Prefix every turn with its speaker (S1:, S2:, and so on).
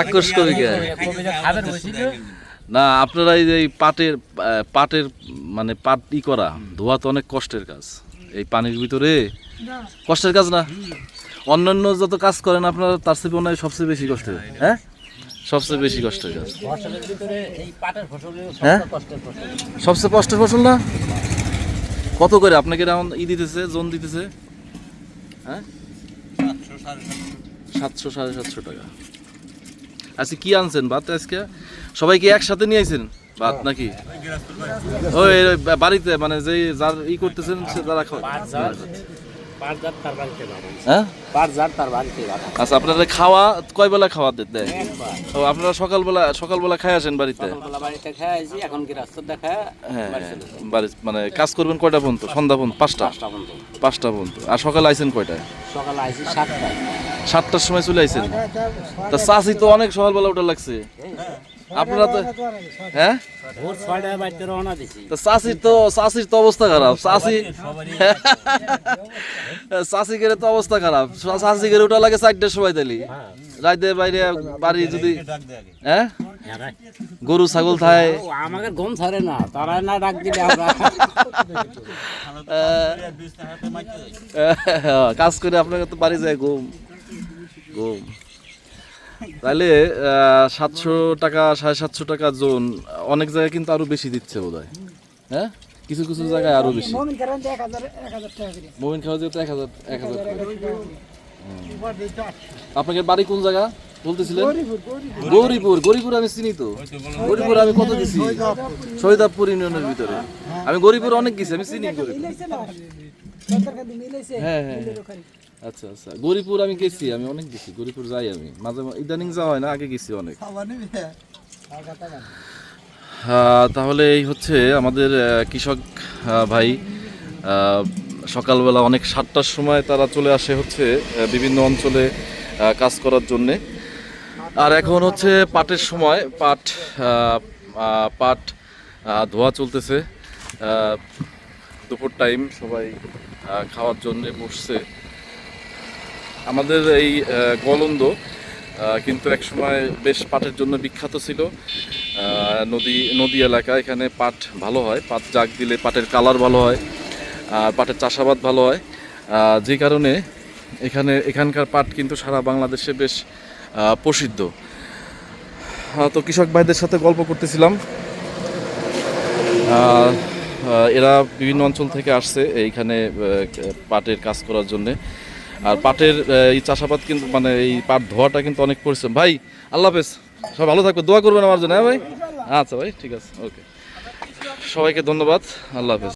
S1: আক্রোশ কবি কে না আপনারা এই যে এই পাটের পাটের মানে পাট ই করা ধোয়া তো অনেক কষ্টের কাজ। এই পানির ভিতরে কষ্টের কাজ না? অন্যান্য যত কাজ করেন আপনারা তার চেয়ে মনে হয় সবচেয়ে বেশি কষ্টের হ্যাঁ? সবচেয়ে বেশি কষ্টের কাজ।
S2: ভিতরে এই পাটের ফসল
S1: হ্যাঁ? সবচেয়ে কষ্টের ফসল না? কত করে? আপনাকে এমন ই দিতেছে জোন দিতেছে? হ্যাঁ? সাতশো সাড়ে সাতশো টাকা। আচ্ছা কি আনছেন? ভাত আজকে? সবাইকে একসাথে নিয়ে আইছেন? ভাত নাকি? ওই বাড়িতে মানে যে যার ই করতেছেন সে
S2: বাড়ান
S1: হ্যাঁ।
S2: বাড়ান
S1: আচ্ছা আপনারা খাওয়া কয় বেলা খাওয়া দেয়? ও আপনারা সকালবেলা সকালবেলা খাই আসেন বাড়িতে?
S2: এখন
S1: হ্যাঁ
S2: বাড়ি
S1: মানে কাজ করবেন কয়টা পর্যন্ত? সন্ধ্যা পর্যন্ত? পাঁচটা?
S2: পাঁচটা পর্যন্ত।
S1: আর সকালে আইছেন কয়টায়?
S2: সকালে আসি সাতটায়।
S1: সাতটার সময় চলে আইছেন? তা চাষি তো অনেক সকালবেলা ওটা লাগছে। আপনারা তো হ্যাঁ? তা চাষির তো চাষির তো অবস্থা খারাপ। চাষি চাষি গেলে তো অবস্থা খারাপ। চাষি গেলে ওটা লাগে চারটার সময় তাইলি। রাইতে বাইরে বাড়ি যদি হ্যাঁ? গরু ছাগল থায়।
S2: আমাকে ঘুম ছাড়ে না তারা না ডাক দিলে আমরা
S1: কাজ করে আপনাকে তো বাড়ি যায় ঘুম। ঘুম। তাহলে সাতশো টাকা সাড়ে সাতশো টাকা জোন অনেক জায়গায় কিন্তু আরও বেশি দিচ্ছে বোধ হয়? হ্যাঁ কিছু কিছু জায়গায় আরও বেশি।
S3: মমিন
S1: খাওয়া যেত এক হাজার এক হাজার আপনাকে বাড়ি কোন জায়গা বলতেছিলেন? গৌরীপুর গৌরীপুর। আমি চিনি তো। গৌরীপুর আমি কত গেছি শহীদাবপুর ইউনিয়নের ভিতরে। আমি গৌরীপুর অনেক গেছি আমি চিনি গৌরীপুর। হ্যাঁ হ্যাঁ হ্যাঁ। আচ্ছা আচ্ছা। গৌরীপুর আমি গেছি আমি অনেক গেছি। গৌরীপুর যাই আমি। মাঝে ইদানিং যাওয়া হয় না আগে গেছি অনেক। তাহলে এই হচ্ছে আমাদের কৃষক ভাই। সকালবেলা অনেক সাতটার সময় তারা চলে আসে হচ্ছে বিভিন্ন অঞ্চলে কাজ করার জন্যে। আর এখন হচ্ছে পাটের সময় পাট পাট ধোয়া চলতেছে। দুপুর টাইম সবাই খাওয়ার জন্যে বসছে। আমাদের এই গলন্দ কিন্তু একসময় বেশ পাটের জন্য বিখ্যাত ছিল। নদী নদী এলাকা, এখানে পাট ভালো হয়। পাট জাগ দিলে পাটের কালার ভালো হয় পাটের চাষাবাদ ভালো হয়। যে কারণে এখানে, এখানকার পাট কিন্তু সারা বাংলাদেশে বেশ প্রসিদ্ধ। তো কৃষক ভাইদের সাথে গল্প করতেছিলাম। এরা বিভিন্ন অঞ্চল থেকে আসছে এইখানে পাটের কাজ করার জন্যে। আর পাটের এই চাষাবাদ কিন্তু মানে এই পাট ধোয়াটা কিন্তু অনেক পরিশ্রম। ভাই, আল্লাহ হাফেজ। সব ভালো থাকবে দোয়া করবেন আমার জন্য হ্যাঁ ভাই? আচ্ছা ভাই, ঠিক আছে, ওকে। সবাইকে ধন্যবাদ, আল্লাহ হাফেজ।